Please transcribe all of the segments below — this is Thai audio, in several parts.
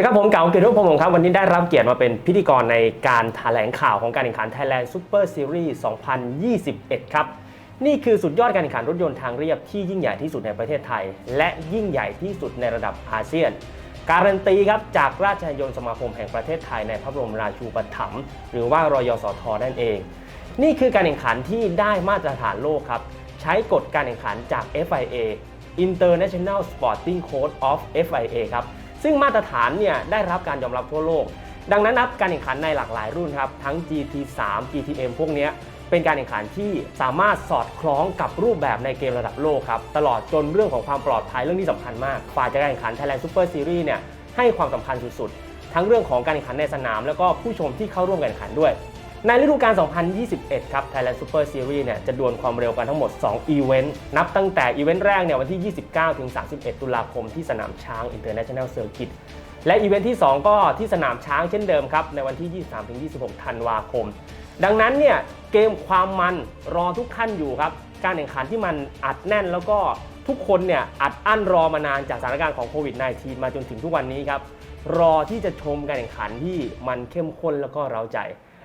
ดีครับผมเก๋าเกียรติรูปพงศ์ครับวันนี้ได้รับเกียรติมาเป็นพิธีกรในการแถลงข่าวของการแข่งขัน Thailand Super Series 2021 ครับ นี่คือสุดยอดการแข่งขันรถยนต์ทางเรียบที่ยิ่งใหญ่ที่สุดในประเทศไทย และยิ่งใหญ่ที่สุดในระดับอาเซียน การันตีครับจากราชยนต์สมาคมแห่งประเทศไทยในพระบรมราชูปถัมภ์หรือว่ารยสทนั่นเอง นี่คือการแข่งขันที่ได้มาตรฐานโลกครับใช้กฎการแข่งขันจาก FIA International Sporting Code of FIA ครับ ซึ่งมาตรฐานเนี่ยได้รับการยอมรับทั่วโลก ดังนั้นนับการแข่งขันในหลากหลายรุ่นครับ ทั้ง GT3 GTM พวกนี้เป็นการแข่งขันที่สามารถสอดคล้องกับรูปแบบในเกมระดับโลกครับตลอดจนเรื่องของความปลอดภัยเรื่องที่สำคัญมากฝ่ายจัดการแข่งขัน Thailand Super Series เนี่ยให้ความสำคัญสุดๆทั้งเรื่องของการแข่งขันในสนาม แล้วก็ผู้ชมที่เข้าร่วมการแข่งขันด้วย ในฤดูกาล 2021 ครับ Thailand Super Series เนี่ยจะดวลความเร็วกันทั้งหมด 2 อีเวนต์ นับตั้งแต่อีเวนต์แรกเนี่ยวันที่ 29 ถึง 31 ตุลาคมที่สนามช้าง International Circuit และอีเวนต์ที่ 2 ก็ที่สนามช้างเช่นเดิมครับ ในวันที่ 23 ถึง 26 ธันวาคม ดังนั้นเนี่ยเกมความมันรอทุกท่านอยู่ครับ การแข่งขันที่มันอัดแน่นแล้วก็ทุกคนเนี่ยอัดอั้นรอมานานจากสถานการณ์ของโควิด -19 มาจนถึงทุกวันนี้ครับ รอที่จะชมการแข่งขันที่มันเข้มข้นแล้วก็เร้าใจ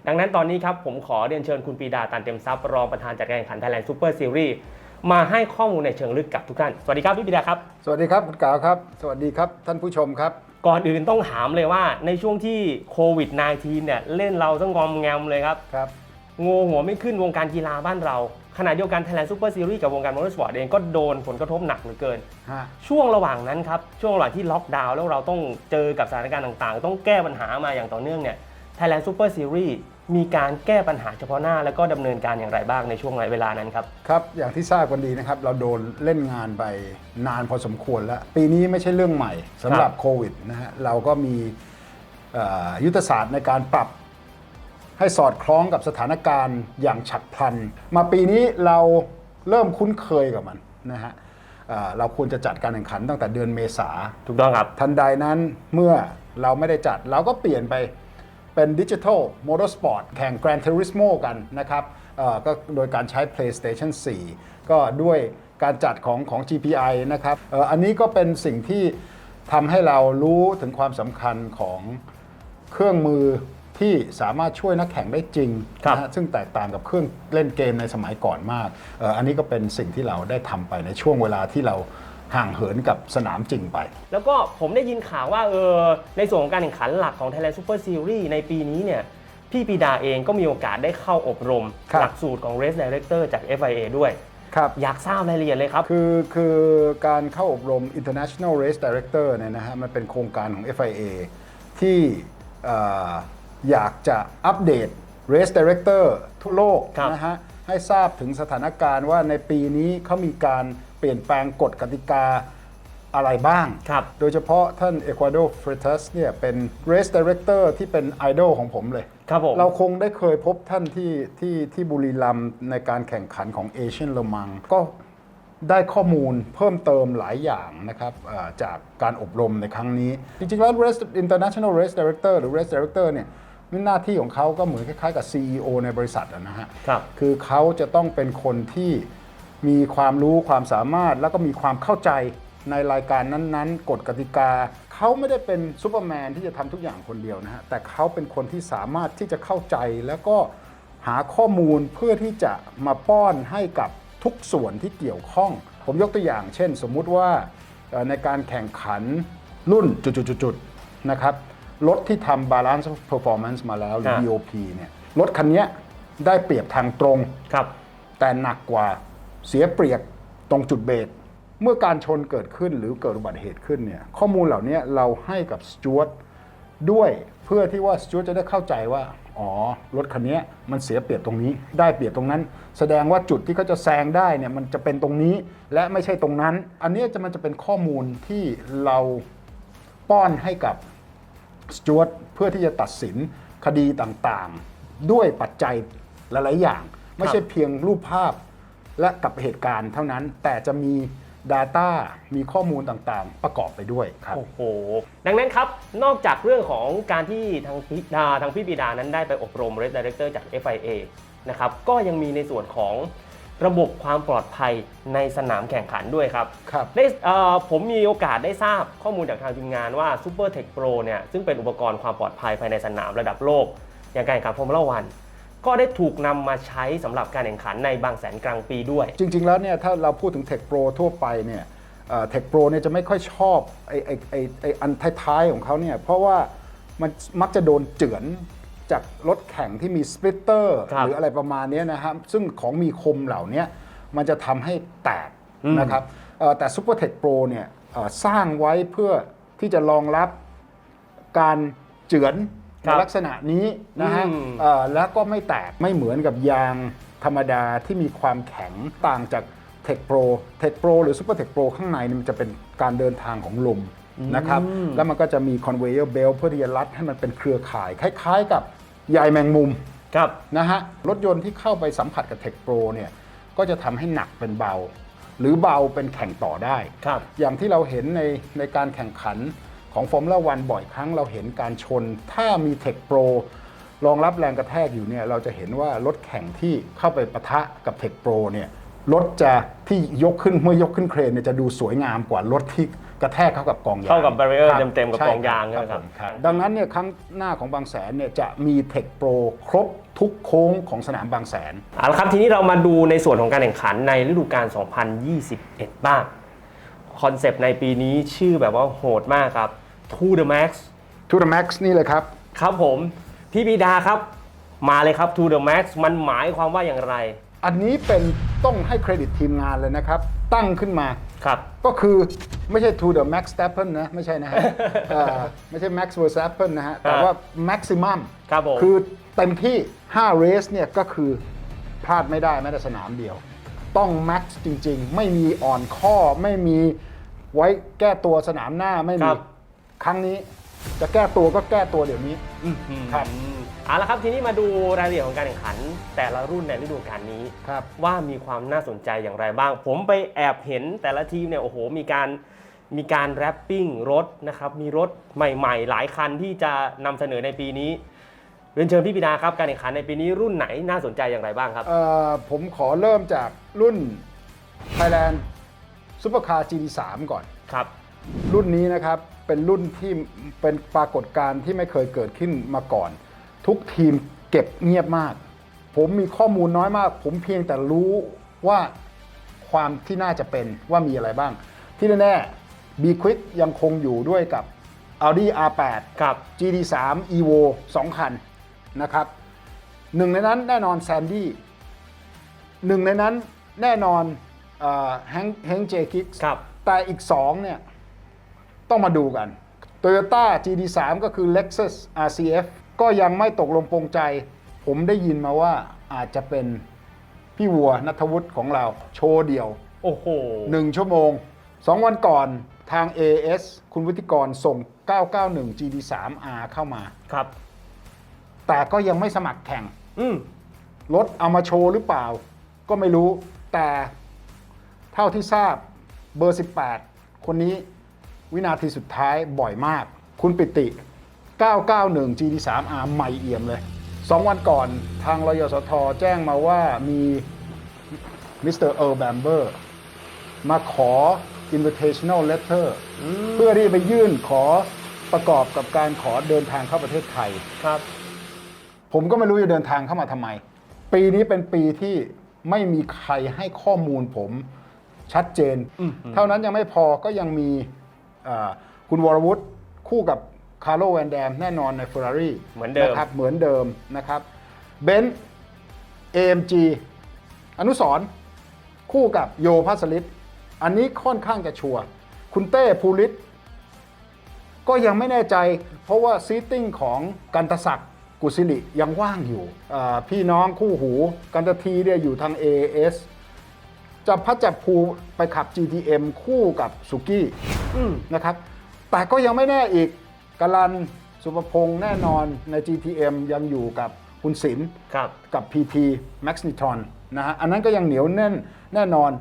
ดังนั้นตอนนี้ครับผมขอเรียนเชิญคุณปรีดาตันเต็มทรัพย์รองประธานจัดการแข่งขัน Thailand Super Series มาให้ข้อมูลในเชิงลึกกับทุกท่าน สวัสดีครับพี่ปรีดาครับ สวัสดีครับคุณกาวครับ สวัสดีครับท่านผู้ชมครับ ก่อนอื่นต้องถามเลยว่าในช่วงที่โควิด -19 เนี่ยเล่นเราต้องงอมแงมเลยครับครับงงหัวไม่ขึ้นวงการกีฬาบ้านเรา ขณะเดียวกัน Thailand Super Series กับวงการมอเตอร์สปอร์ตเองก็โดนผลกระทบหนักเหลือเกินฮะช่วงระหว่างนั้นครับ ช่วงระหว่างที่ล็อกดาวน์แล้วเราต้องเจอกับสถานการณ์ต่างๆ ต้องแก้ปัญหามาอย่างต่อเนื่องเนี่ย Thailand Super Series มีการแก้ปัญหาเฉพาะหน้า แล้วก็ดำเนินการอย่างไรบ้างในช่วงเวลานั้นครับครับ อย่างที่ทราบกันดีนะครับ เราโดนเล่นงานไปนานพอสมควรแล้ว ปีนี้ไม่ใช่เรื่องใหม่สำหรับโควิดนะฮะเราก็มีเอ่อยุทธศาสตร์ในการปรับให้สอดคล้องกับสถานการณ์อย่างฉับพลัน มาปีนี้เราเริ่มคุ้นเคยกับมันนะฮะเอ่อเราควรจะจัดการแข่งขันตั้งแต่เดือนเมษาถูกต้องครับทันใดนั้นเมื่อเราไม่ได้จัดเราก็เปลี่ยนไป เป็นดิจิทัลมอเตอร์สปอร์ตแข่ง Gran Turismo กันนะครับเอ่อก็โดยการใช้ PlayStation 4 ก็ด้วยการจัดของของ GPI นะครับเอ่ออันนี้ก็เป็นสิ่งที่ทำให้เรารู้ถึงความสำคัญของเครื่องมือที่สามารถช่วยนักแข่งได้จริงครับนะฮะซึ่งแตกต่างกับเครื่องเล่นเกมในสมัยก่อนมากเอ่ออันนี้ก็เป็นสิ่งที่เราได้ทำไปในช่วงเวลาที่เรา ห่างเหินกับสนามจริงไป แล้วก็ผมได้ยินข่าวว่าเออในส่วนของการแข่งขันหลักของ Thailand Super Series ในปีนี้เนี่ยพี่ปรีดาเองก็มีโอกาสได้เข้าอบรม ครับ หลักสูตรของ Race Director จาก FIA ด้วย ครับ อยากทราบรายละเอียดเลยครับ คือคือการเข้าอบรม International Race Director เนี่ยนะฮะมันเป็นโครงการของ FIA ที่เอ่ออยากจะอัปเดต Race Director ทั่วโลกครับ นะฮะให้ทราบถึงสถานการณ์ว่าในปีนี้เขามีการ เปลี่ยนแปลงกฎกติกาอะไรบ้าง ครับ โดยเฉพาะท่านเอกวาโดฟริตัสเนี่ยเป็น Race Director ที่เป็นไอดอลของผมเลย ครับผม เราคงได้เคยพบท่านที่ที่ที่บุรีรัมย์ในการแข่งขันของเอเชียนเลมัง ก็ได้ข้อมูลเพิ่มเติมหลายอย่างนะครับเอ่อจากการอบรมในครั้งนี้ จริงๆ แล้ว Race International Race Director หรือ Race Director เนี่ยหน้าที่ของเขาก็เหมือนคล้ายๆ กับ CEO ในบริษัทอะนะฮะ ครับ คือเขาจะต้องเป็นคนที่ มีความรู้ความสามารถแล้วก็มีความเข้าใจในรายการนั้นๆ กฎกติกา เขาไม่ได้เป็นซูเปอร์แมนที่จะทำทุกอย่างคนเดียวนะฮะ แต่เขาเป็นคนที่สามารถที่จะเข้าใจแล้วก็หาข้อมูลเพื่อที่จะมาป้อนให้กับทุกส่วนที่เกี่ยวข้อง ผมยกตัวอย่าง เช่น สมมุติว่าเอ่อในการแข่งขันรุ่นจุดๆๆๆนะครับรถที่ทำ Balance Performance มาแล้วหรือครับ BOP เนี่ยรถคันเนี้ยได้เปรียบทางตรงครับแต่หนักกว่า เสียเปรียบตรงจุดเบรกเมื่อการชนเกิดขึ้นหรือเกิดอุบัติเหตุขึ้นเนี่ยข้อมูลเหล่านี้เราให้กับสจวตด้วยเพื่อที่ว่าสจวตจะได้เข้าใจว่าอ๋อรถคันนี้มันเสียเปรียบตรงนี้ ได้เปรียบตรงนั้น แสดงว่าจุดที่เขาจะแซงได้เนี่ยมันจะเป็นตรงนี้และไม่ใช่ตรงนั้น อันนี้จะมันจะเป็นข้อมูลที่เราป้อนให้กับสจวตเพื่อที่จะตัดสินคดีต่างๆ ด้วยปัจจัยหลายๆอย่าง ไม่ใช่เพียงรูปภาพ และกับเหตุการณ์เท่านั้นแต่จะมี Data มีข้อมูลต่างๆ ประกอบไปด้วยครับโอ้โห ดังนั้นครับ นอกจากเรื่องของการที่ทางพี่อ่าทางพี่ปีดานั้นได้ไปอบรม Red Director จาก FIA นะครับ ก็ยังมีในส่วนของระบบความปลอดภัยในสนามแข่งขันด้วยครับครับได้เอ่อผมมีโอกาสได้ทราบข้อมูลจากทางทีมงานว่า Super Tech Pro เนี่ยซึ่งเป็นอุปกรณ์ความปลอดภัยภายในสนามระดับโลก อย่างการแข่งขันฟอร์มูล่าวัน ก็ได้ถูกนำมาใช้สำหรับการแข่งขันในบางแสนกลางปีด้วย จริง ๆ แล้วเนี่ยถ้าเราพูดถึง Tech Pro ทั่วไปเนี่ยเทคโปรเนี่ยจะไม่ค่อยชอบไอ้ไอ้ไอ้ไอ้อันท้ายๆของเขาเนี่ยเพราะว่ามันมักจะโดนเจือนจากรถแข่งที่มีสปลิตเตอร์ครับหรืออะไรประมาณเนี้ยนะครับซึ่งของมีคมเหล่าเนี้ยมันจะทำให้แตกอืมนะครับเอ่อแต่ Super Tech Pro เนี่ยเอ่อสร้างไว้เพื่อที่จะรองรับการเจือนครั ในบลักษณะนี้นะฮะอืมเอ่อแล้วก็ไม่แตกไม่เหมือนกับยางธรรมดาที่มีความแข็งต่างจาก Tech Pro Tech Pro หรือ Super Tech Pro ข้างในนี่มันจะเป็นการเดินทางของลมนะครับแล้วมันก็จะมี conveyor belt เพื่อที่จะรัดให้มันเป็นเครือข่าย คล้าย ๆ กับใยแมงมุมครับนะฮะรถยนต์ที่เข้าไปสัมผัสกับ Tech Pro เนี่ยก็จะทำให้หนักเป็นเบา หรือเบาเป็นแข่งต่อได้ครับอย่างที่เราเห็นในในการแข่งขัน ของฟอร์มูล่าวันบ่อยครั้งเราเห็นการชน ถ้ามี Tech Pro รองรับแรงกระแทกอยู่เนี่ยเราจะเห็นว่ารถแข่งที่เข้าไปปะทะกับ Tech Pro เนี่ยรถจะที่ยกขึ้นเมื่อยกขึ้นเครนเนี่ยจะดูสวยงามกว่ารถที่กระแทกเข้ากับกองยางเข้ากับ barrier ครับเต็มๆกับใช่กองยางใช่ไหมครับผมดังนั้นเนี่ยครั้งหน้าของบางแสนเนี่ยจะมี Tech Pro ครบทุกโค้งของสนามบางแสนเอาละครับทีนี้เรามาดูในส่วนของการแข่งขันในฤดูกาล 2021 บ้างคอนเซปต์ในปีนี้ชื่อแบบว่าโหดมากครับ To the Max To the Max นี่เลยครับ ครับผมพี่บีดาครับ มาเลยครับ To the Max มันหมายความว่าอย่างไรอันนี้เป็นต้องให้เครดิตทีมงานเลยนะครับ ตั้งขึ้นมา ครับ ก็คือไม่ใช่ to the max Verstappen นะ ไม่ใช่นะฮะเอ่อไม่ใช่ max Verstappen นะฮะ แต่ว่า maximum ครับผม คือเต็มที่ 5 race เนี่ยก็คือพลาดไม่ได้แม้แต่สนามเดียว ต้อง max จริง ๆ ไม่มีอ่อนข้อไม่มีไว้แก้ตัวสนามหน้าไม่คมี รับ ครั้งนี้จะแก้ตัวก็แก้ตัวเดี๋ยวนี้ ครับอืมเอาละครับทีนี้มาดูรายละเอียดของการแข่งขัน แต่ละรุ่นในฤดูกาลนี้ ครับ ว่ามีความน่าสนใจอย่างไรบ้าง ผมไปแอบเห็นแต่ละทีมเนี่ยโอ้โหมีการมีการแรปปิ้งรถนะครับมีรถใหม่ๆ หลายคันที่จะนำเสนอในปีนี้เรียนเชิญพี่ปิดาครับการแข่งขันในปีนี้รุ่นไหนน่าสนใจอย่างไรบ้างครับ เอ่อผมขอเริ่มจากรุ่น Thailand Supercar GT3 ก่อน ครับ รุ่นนี้นะครับ เป็นรุ่นที่เป็นปรากฏการณ์ที่ไม่เคยเกิดขึ้นมาก่อน ทุกทีมเก็บเงียบมาก ผมมีข้อมูลน้อยมาก ผมเพียงแต่รู้ว่าความที่น่าจะเป็นว่ามีอะไรบ้าง ที่แน่ๆ B Quick ยังคงอยู่ด้วยกับ Audi R8 ครับ GT3 Evo 2 คันนะครับหนึ่งในนั้นแน่นอนแซนดี้หนึ่งในนั้นแน่นอนแฮงแฮงเจคิกครับแต่อีก2เนี่ย ต้องมาดูกัน Toyota GT3 ก็คือ Lexus RCF ก็ยังไม่ตกลงปรงใจ ผมได้ยินมาว่าอาจจะเป็นพี่วัวนัทวุฒิของเราโชว์เดี่ยว โอ้โห1ชั่วโมง 2 วันก่อนทาง AS คุณวุฒิกรส่ง 991 GT3R เข้ามา ครับ แต่ก็ยังไม่สมัครแข่ง อืมรถเอามาโชว์หรือเปล่า ก็ไม่รู้แต่เท่าที่ทราบเบอร์ 18 คนนี้ วินาทีสุดท้ายบ่อยมาก คุณปิติ 991 GT3R ใหม่เอี่ยมเลย 2 วันก่อนทางรยสทแจ้งมาว่ามีมิสเตอร์เออร์แบมเบอร์มาขอ invitational letter เพื่อที่จะไปยื่นขอประกอบกับการขอเดินทางเข้าประเทศไทย ครับ ผมก็ไม่รู้จะเดินทางเข้ามาทำไม ปีนี้เป็นปีที่ไม่มีใครให้ข้อมูลผมชัดเจน เท่านั้นยังไม่พอก็ยังมีเอ่อ คุณวรวุฒิคู่กับคาร์โลแวนแดมแน่นอนใน Ferrari เหมือนเดิมนะครับเหมือนเดิมนะครับเบนซ์ AMG อนุสรณ์คู่กับโยพัสลิตอันนี้ค่อนข้างจะชัวร์คุณเต้ภูริศก็ยังไม่แน่ใจ เพราะว่าซีตติ้งของกันตศักดิ์กุศิริยังว่างอยู่อ่าพี่น้องคู่หู กันตทีเนี่ยอยู่ทาง AS จะพัดจับภูไปขับ GTM คู่กับสุกี้อืมนะครับ แต่ก็ยังไม่แน่อีกกลันสุภพงษ์แน่นอนใน GTM ยังอยู่กับคุณศิลป์ครับกับ PT Max Nitron นะฮะอันนั้นก็ยังเหนียวแน่นแน่นอน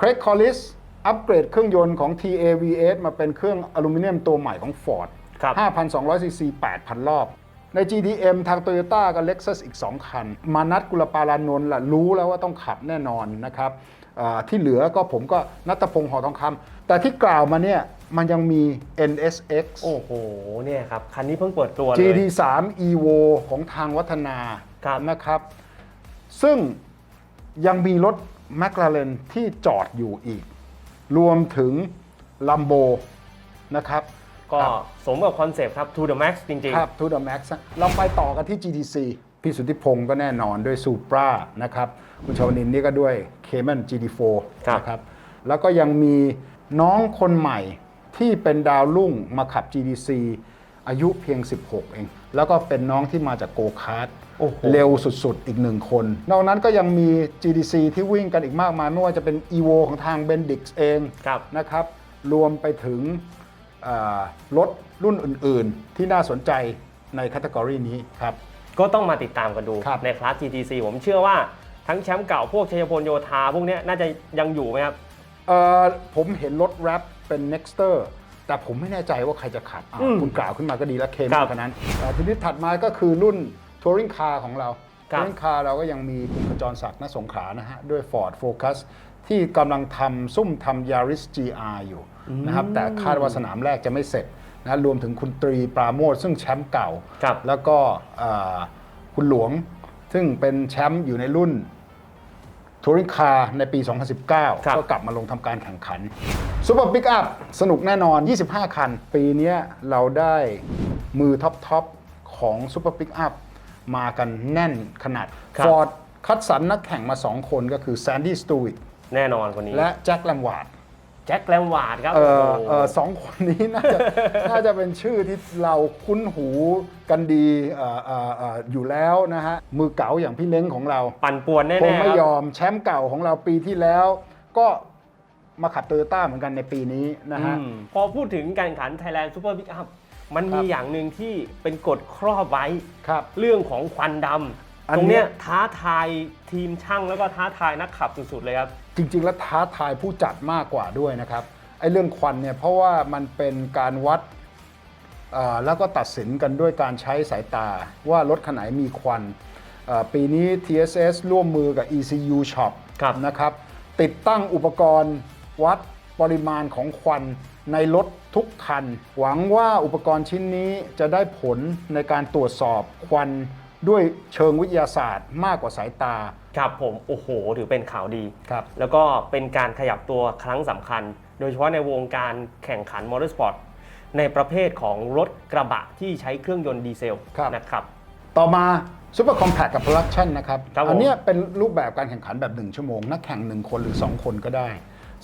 Craig Collis อัปเกรดเครื่องยนต์ของ TAVS มาเป็นเครื่องอลูมิเนียมตัวใหม่ของ Ford ครับ5,200ซีซี8,000 รอบ ใน GTM ทาง Toyota กับ Lexus อีก 2 คัน มานัดกุลปารานนท์ล่ะรู้แล้วว่าต้องขับแน่นอนนะครับอ่า ที่เหลือก็ผมก็นัตพงษ์หอทองคำแต่ที่กล่าวมาเนี่ยมันยังมี NSX โอ้โหเนี่ยครับ คันนี้เพิ่งเปิดตัวเลย GT3 Evo ของทางวัฒนาครับนะครับ ซึ่งยังมีรถ McLaren ที่จอดอยู่อีก รวมถึง Lambo นะครับก็ครับสมกับคอนเซปต์ครับ to the max จริงครับ to the max อะเราไปต่อกันที่ GTC พี่สุทธิพงศ์ก็แน่นอนด้วย Supra นะครับ คุณชาวนินนี่ก็ด้วย Cayman GT4 ครับนะครับ แล้วก็ยังมีน้องคนใหม่ที่เป็นดาวรุ่งมาขับ GTC อายุเพียง 16 เอง แล้วก็เป็นน้องที่มาจากโกคาร์ดโอ้โหเร็วสุดๆ อีกหนึ่งคน นอกนั้นก็ยังมี GTC ที่วิ่งกันอีกมากมาย ไม่ว่าจะเป็น EVO ของทาง Bendix เองครับนะครับ รวมไปถึงอ่ารถรุ่นอื่นๆ ที่น่าสนใจในแคตตากรีนี้ครับๆ ก็ต้องมาติดตามกันดูครับในคลาส GTC ผมเชื่อว่าทั้งแชมป์เก่าพวกชัยพลโยธาพวกเนี้ยน่าจะยังอยู่ไหมครับเอ่อผมเห็นรถแรปเป็น Nexter แต่ผมไม่แน่ใจว่าใครจะขับอะอืมคุณกล่าวขึ้นมาก็ดีแล้วเคมครับขนาดนั้นเอ่อทีนี้ถัดมาก็คือรุ่นทัวริงคาร์ของเราครัทับวริงคาร์เราก็ยังมีคุณขจรศักดิ์ณสงขลานะฮะ ด้วย Ford Focus ที่กำลังทำซุ่มทำ Yaris GR อยู่นะครับแต่คาดว่าสนามแรกจะไม่เสร็จ นะรวมถึงคุณตรีปราโมทซึ่งแชมป์เก่า ครับ แล้วก็เอ่อคุณหลวงซึ่งเป็นแชมป์อยู่ในรุ่นทัวริงคาร์ในปีครับ2019ก็กลับมาลงทำการแข่งขันซูเปอร์ปิกอัพสนุกแน่นอน 25 คัน ปีเนี้ยเราได้มือท็อปทอปของซูเปอร์ปิกอัพมากันแน่นขนาด ครับ ฟอร์ดคัดสรรนักแข่งมา 2 คนก็คือแซนดี้สตูวิ t แน่นอนคนนี้ และแจ็คแลมวาร์ด แจ็คแลมวาร์ดครับเอโอ้อโห เออสองคนนี้น่าจะ น่าจะเป็นชื่อที่เราคุ้นหูกันดีเอ่อเอ่อเอ่ออยู่แล้วนะฮะ มือเก๋าอย่างพี่เล้งของเรา ปั่นป่วนแน่คงๆไม่คยรับ อมแชมป์เก่าของเราปีที่แล้ว ก็มาขับโตโยต้าเหมือนกันในปีนี้นะฮะ อืมพอพูดถึงการแข่งขัน Thailand Super Big Up มันครัมีบอย่างหนึ่งที่เป็นกฎครอบไว้ ครับ เรื่องของควันดอันำตรงเนี้เนี้ยย ท้าทายทีมช่างแล้วก็ท้าทายนักขับสุดๆเลยครับ จริง ๆ แล้วท้าทายผู้จัดมากกว่าด้วยนะครับไอ้เรื่องควันเนี่ยเพราะว่ามันเป็นการวัดเอ่อแล้วก็ตัดสินกันด้วยการใช้สายตาว่ารถคันไหนมีควันเอ่อปีนี้ TSS ร่วมมือกับ ECU Shop ครับนะครับติดตั้งอุปกรณ์วัดปริมาณของควันในรถทุกคัน หวังว่าอุปกรณ์ชิ้นนี้จะได้ผลในการตรวจสอบควันด้วยเชิงวิทยาศาสตร์มากกว่าสายตา ครับผมโอ้โหถือเป็นข่าวดี ครับ แล้วก็เป็นการขยับตัวครั้งสำคัญ โดยเฉพาะในวงการแข่งขันมอเตอร์สปอร์ตในประเภทของรถกระบะที่ใช้เครื่องยนต์ดีเซลครับ นะครับ ต่อมา Super Compact กับ Production นะครับ ครับผมอัเนี้ยเป็นรูปแบบการแข่งขันแบบ 1 ชั่วโมง นักแข่ง 1 คนหรือ 2 คนก็ได้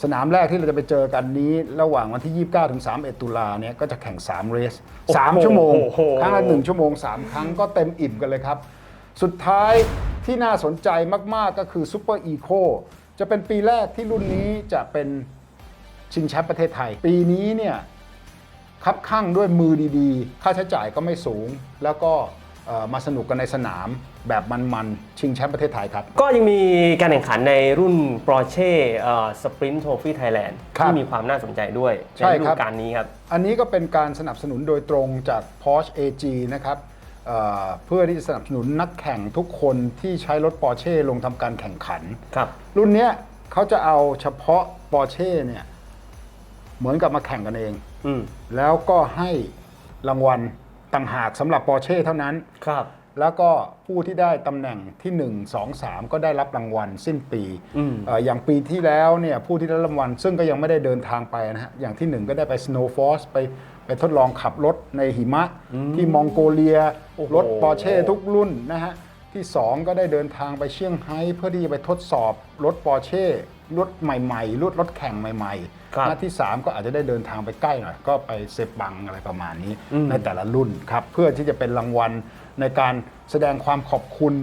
สนามแรกที่เราจะไปเจอกันนี้ ระหว่างวันที่ 29 ถึง 31 ตุลาเนี่ยก็จะแข่ง 3 เรส3ชั่วโมง โอ้โห ครั้งละ 1 ชั่วโมง 3 ครั้งก็เต็มอิ่มกันเลยครับ สุดท้าย ที่น่าสนใจมากๆก็คือ Super Eco จะเป็นปีแรกที่รุ่นนี้จะเป็นชิงแชมป์ประเทศไทย ปีนี้เนี่ยคับข้างด้วยมือดีๆ ค่าใช้จ่ายก็ไม่สูง แล้วก็เอ่อมาสนุกกันในสนามแบบมันๆ ชิงแชมป์ประเทศไทยครับ ก็ยังมีการแข่งขันในรุ่น Porsche สปรินต์โทฟี่ไทยแลนด์ครับที่มีความน่าสนใจด้วยใช่ในฤครัดูบกาลนี้ครับ อันนี้ก็เป็นการสนับสนุนโดยตรงจาก Porsche AG นะครับ เอ่อเพื่อที่จะสนับสนุนนักแข่งทุกคนที่ใช้รถ Porsche ลงทำการแข่งขัน ครับ รุ่นเนี้ยเขาจะเอาเฉพาะ Porsche เนี่ยเหมือนกับมาแข่งกันเอง อืมแล้วก็ให้รางวัลต่างหากสำหรับ Porsche เท่านั้น ครับ แล้วก็ผู้ที่ได้ตำแหน่งที่ 1 2 3 ก็ได้รับรางวัลสิ้นปีอืม เอ่ออย่างปีที่แล้วเนี่ยผู้ที่ได้รางวัลซึ่งก็ยังไม่ได้เดินทางไปนะฮะอย่างที่ 1 ก็ได้ไป Snow Force ไป ไปทดลองขับรถในหิมะ ที่มองโกเลียโอ้โหรถปอร์เช่ทุกรุ่นนะฮะ ที่ 2 ก็ได้เดินทางไปเชียงไฮ้เพื่อที่จะไปทดสอบรถปอร์เช่รถใหม่ๆรถรถแข่งใหม่ครับๆนะที่ 3 ก็อาจจะได้เดินทางไปใกล้หน่อย ก็ไปเซปังอะไรประมาณนี้ในแต่ละรุ่นครับ เพื่อที่จะเป็นรางวัลในการแสดงความขอบคุณ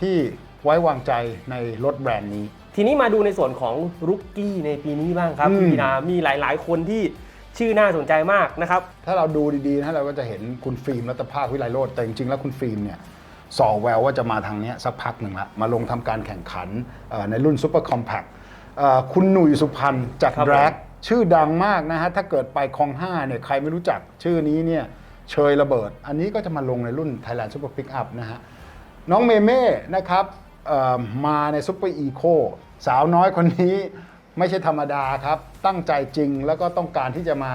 ที่ไว้วางใจในรถแบรนด์นี้ ทีนี้มาดูในส่วนของรุกกี้ในปีนี้บ้างครับอืมคุณพีนามีหลาย ๆ คนที่ ชื่อน่าสนใจมากนะครับ ถ้าเราดูดีๆนะเราก็จะเห็นคุณฟิล์มรัตภาควิไลโรจน์แต่จริงๆแล้วคุณฟิล์มเนี่ยสอแววว่าจะมาทางเนี้ยสักพักหนึ่งละมาลงทำการแข่งขันเอ่อในรุ่นซูเปอร์คอมแพคคุณหนุ่ยสุพรรณจากครับผมแร็กชื่อดังมากนะฮะ ถ้าเกิดไปคลองห้าเนี่ยใครไม่รู้จักชื่อนี้เนี่ยเชยระเบิด อันนี้ก็จะมาลงในรุ่น Thailand Super Pickup นะฮะ น้องเมเม่นะครับเอ่อมาใน Super Eco สาวน้อยคนนี้ ไม่ใช่ธรรมดาครับ ตั้งใจจริงแล้วก็ต้องการที่จะมา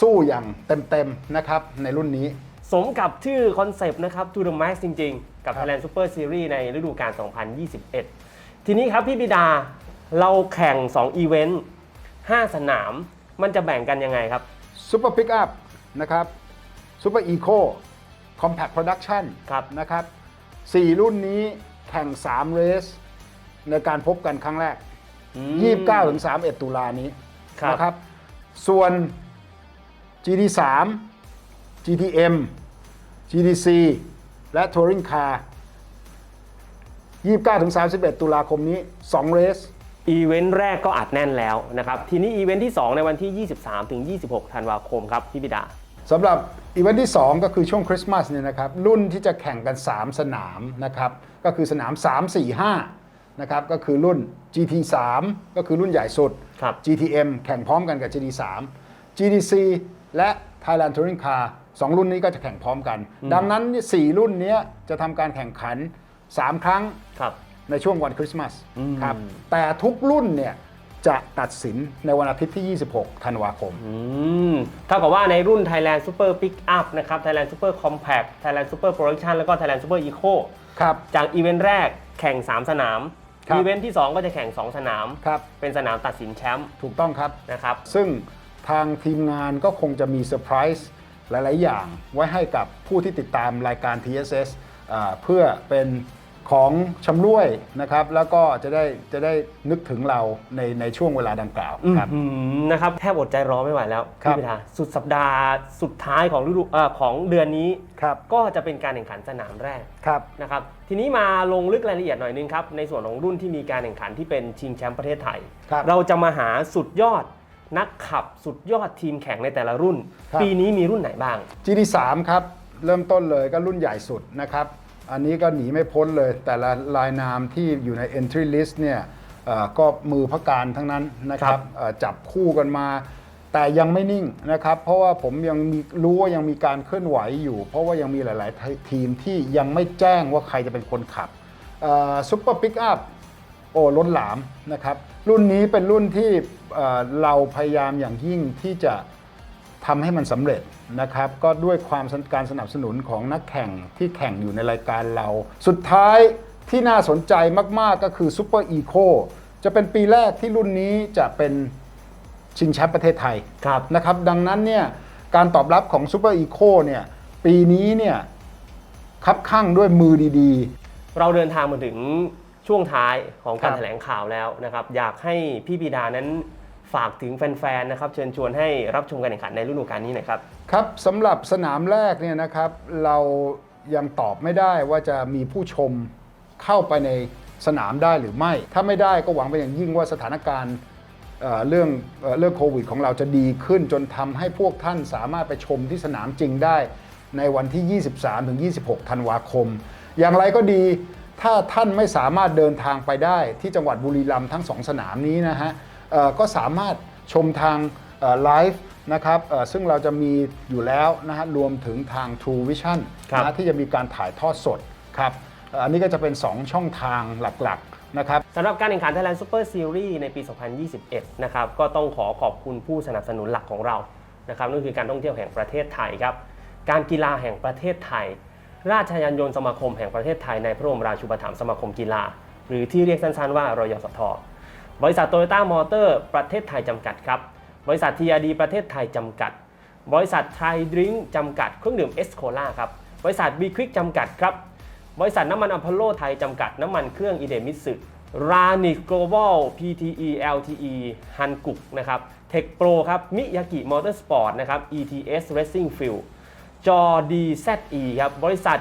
สู้อย่างเต็มๆนะครับในรุ่นนี้ สมกับชื่อคอนเซปต์นะครับ To the Max จริง ๆกับครับ Thailand Super Series ในฤดูกาล 2021 ทีนี้ครับพี่บิดาเราแข่ง 2 อีเวนต์ 5 สนาม มันจะแบ่งกันยังไงครับ Super Pickup นะครับ Super Eco Compact Production ครับนะครับสี่รุ่นนี้แข่ง 3 เรส ในการพบกันครั้งแรกอืม 29ถึง31 ตุลานี้ครับ นะครับ ส่วน GT3 GTM GTC และ Touring Car 29ถึง31 ตุลาคมนี้ 2 เรส อีเวนต์แรกก็อัดแน่นแล้วนะครับ ทีนี้อีเวนต์ที่ 2 ในวันที่ 23 ถึง 26 ธันวาคมครับ พี่บิดา สำหรับอีเวนท์ที่ 2 ก็คือช่วงคริสต์มาสเนี่ยนะครับ รุ่นที่จะแข่งกัน 3 สนามนะครับ ก็คือสนาม 3 4 5 นะครับก็คือรุ่น GT3 ก็คือรุ่นใหญ่สุดครับ GTM แข่งพร้อมกันกับ GT3 GTC และ Thailand Touring Car สองรุ่นนี้ก็จะแข่งพร้อมกัน ดังนั้น 4 รุ่นเนี้ยจะทำการแข่งขัน 3 ครั้งครับในช่วงวันคริสต์มาสอืมครับ แต่ทุกรุ่นเนี่ยจะตัดสินในวันอาทิตย์ที่ 26 ธันวาคมอืมเท่ากับว่าในรุ่น Thailand Super Pickup นะครับ Thailand Super Compact Thailand Super Production แล้วก็ Thailand Super Eco ครับ จากอีเวนต์แรกแข่ง 3 สนาม ครับ อีเวนต์ที่ 2 ก็จะแข่ง 2 สนาม ครับ เป็นสนามตัดสินแชมป์ถูกต้องครับ นะครับ ซึ่งทางทีมงานก็คงจะมีเซอร์ไพรส์หลาย ๆ อย่างไว้ให้กับผู้ที่ติดตามรายการ TSS อ่าเพื่อเป็น ของชำร่วยนะครับ แล้วก็จะได้จะได้นึกถึงเราในในช่วงเวลาดังกล่าวครับ อืมนะครับแทบอดใจรอไม่ไหวแล้วครับ พี่พิธาสุดสัปดาห์สุดท้ายของฤดูเอ่อของเดือนนี้ ครับก็จะเป็นการแข่งขันสนามแรกครับ นะครับ ทีนี้มาลงลึกรายละเอียดหน่อยนึงครับ ในส่วนของรุ่นที่มีการแข่งขันที่เป็นชิงแชมป์ประเทศไทย ครับเราจะมาหาสุดยอดนักขับสุดยอดทีมแข่งในแต่ละรุ่น ครับ ปีนี้มีรุ่นไหนบ้าง GT3 ครับ เริ่มต้นเลยก็รุ่นใหญ่สุดนะครับ อันนี้ก็หนีไม่พ้นเลย แต่ละลายนามที่อยู่ใน entry list เนี่ยเอ่อก็มือพระการทั้งนั้นนะคครัรับบเอ่อจับคู่กันมา แต่ยังไม่นิ่งนะครับ เพราะว่าผมยังมีรู้ว่ายังมีการเคลื่อนไหวอยู่ เพราะว่ายังมีหลาย ๆ ทีมที่ยังไม่แจ้งว่าใครจะเป็นคนขับซุปเปอร์ปิกอัพโอ้ล้นหลามนะครับ รุ่นนี้เป็นรุ่นที่เอ่อเราพยายามอย่างยิ่งที่จะ ทำให้มันสำเร็จนะครับ ก็ด้วยความสนการสนับสนุนของนักแข่งที่แข่งอยู่ในรายการเรา สุดท้ายที่น่าสนใจมาก ๆ ก็คือ Super Eco จะเป็นปีแรกที่รุ่นนี้จะเป็นชิงแชมป์ประเทศไทยครับนะครับ ดังนั้นเนี่ยการตอบรับของ Super Eco เนี่ยปีนี้เนี่ยคับข้างด้วยมือดีๆ เราเดินทางมาถึงช่วงท้ายของการครับแถลงข่าวแล้วนะครับ อยากให้พี่ปีดานั้น ฝากถึงแฟนๆนะครับเชิญชวนให้รับชมการแข่งขันในฤดูกาลนี้หน่อยครับ ครับสำหรับสนามแรกเนี่ยนะครับ เรายังตอบไม่ได้ว่าจะมีผู้ชมเข้าไปในสนามได้หรือไม่ ถ้าไม่ได้ก็หวังเป็นอย่างยิ่งว่าสถานการณ์เอ่อเรื่องเอ่อเรื่องโควิดของเราจะดีขึ้น จนทำให้พวกท่านสามารถไปชมที่สนามจริงได้ ในวันที่ 23 ถึง 26 ธันวาคม อย่างไรก็ดีถ้าท่านไม่สามารถเดินทางไปได้ที่จังหวัดบุรีรัมย์ทั้งสองสนามนี้นะฮะ ก็สามารถชมทางไลฟ์นะครับเอ่อซึ่งเราจะมีอยู่แล้วนะฮะรวมถึงทาง True Vision ครับนะฮะที่จะมีการถ่ายทอดสดครับเอ่ออันนี้ก็จะเป็น 2 ช่องทางหลักๆนะครับสำหรับการแข่งขัน Thailand Super Series ในปี 2021 นะครับก็ต้องขอขอบคุณผู้สนับสนุนหลักของเรานะครับนั่นคือการท่องเที่ยวแห่งประเทศไทยครับการกีฬาแห่งประเทศไทย ราชยานยนต์สมาคมแห่งประเทศไทยในพระบรมราชูปถัมภ์สมาคมกีฬา หรือที่เรียกสั้นๆว่ารยสท บริษัทโตโยต้ามอเตอร์ประเทศไทยจำกัดครับ บริษัททีอาดีประเทศไทยจำกัด บริษัทไทยดริงจำกัดเครื่องดื่มเอสโคล่าครับ บริษัทบีควิกจำกัดครับ บริษัทน้ำมันอพอลโลไทยจำกัด น้ำมันเครื่องอีเดมิสึรานิก global PTE LTE ฮันกุกนะครับ เทคโปรครับ มิยากิมอเตอร์สปอร์ตนะครับ ETS Racing Fuel จอ DZE ครับ บริษัท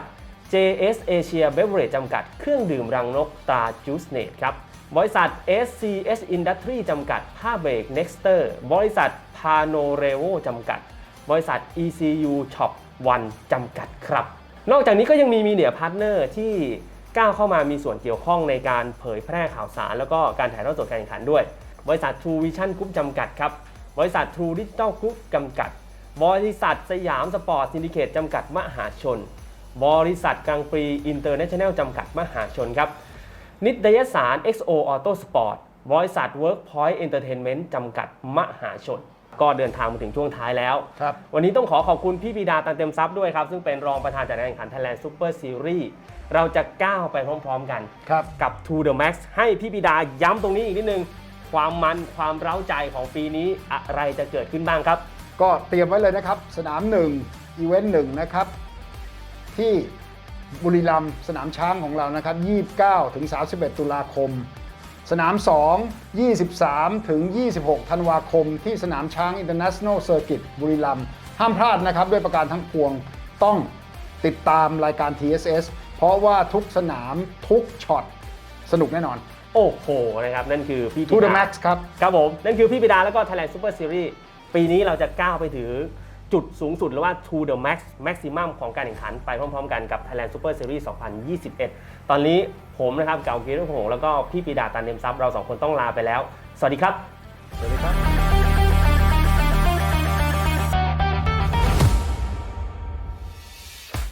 JS Asia Beverage จำกัด เครื่องดื่มรังนกตรา Juicenet ครับ บริษัท SCS Industry จำกัดผ้าเบรก Nexter บริษัท Panorevo จำกัด บริษัท ECU Shop One จำกัดครับ นอกจากนี้ก็ยังมีมีเดียพาร์ทเนอร์ที่ก้าวเข้ามามีส่วนเกี่ยวข้องในการเผยแพร่ข่าวสาร แล้วก็การถ่ายทอดสดการแข่งขันด้วย บริษัท True Vision Group จำกัดครับ บริษัท True Digital Group จำกัด บริษัทสยามสปอร์ตซินดิเคตจำกัดมหาชน บริษัทกังปรีอินเตอร์เนชั่นแนลจำกัดมหาชนครับ นิตยสาร XO Auto Sport บริษัท Workpoint Entertainment จำกัดมหาชน ก็เดินทางมาถึงช่วงท้ายแล้ว ครับ วันนี้ต้องขอขอบคุณพี่ปีดาตันเต็มทรัพย์ด้วยครับ ซึ่งเป็นรองประธานจัดการแข่งขัน Thailand Super Series เราจะก้าวไปพร้อมๆกัน ครับ กับ To the Max ให้พี่ปีดาย้ำตรงนี้อีกนิดนึง ความมันความเร้าใจของปีนี้อะไรจะเกิดขึ้นบ้างครับ ก็เตรียมไว้เลยนะครับ สนามหนึ่งอีเวนต์หนึ่งนะครับ ที่ บุรีรัมย์สนามช้างของเรานะครับ 29 ถึง 31 ตุลาคม สนาม 2 23 ถึง 26 ธันวาคม ที่สนามช้าง International Circuit บุรีรัมย์ห้ามพลาดนะครับ ด้วยประการทั้งปวงต้องติดตามรายการ TSS เพราะว่าทุกสนามทุกช็อตสนุกแน่นอน โอ้โหนะครับนั่นคือพี่ปี To the ดา max ครับ ครับผม นั่นคือพี่ปิดาแล้วก็ Thailand Super Series ปีนี้เราจะก้าวไปถึง จุดสูงสุดหรือว่า to the max maximum ของการแข่งขันไปพร้อมๆกันกับ Thailand Super Series 2021 ตอนนี้ผมนะครับเก่าเกียรติหงศ์แล้วก็พี่ปีดาตันเนมซับเราสองคนต้องลาไปแล้ว สวัสดีครับ สวัสดีครับ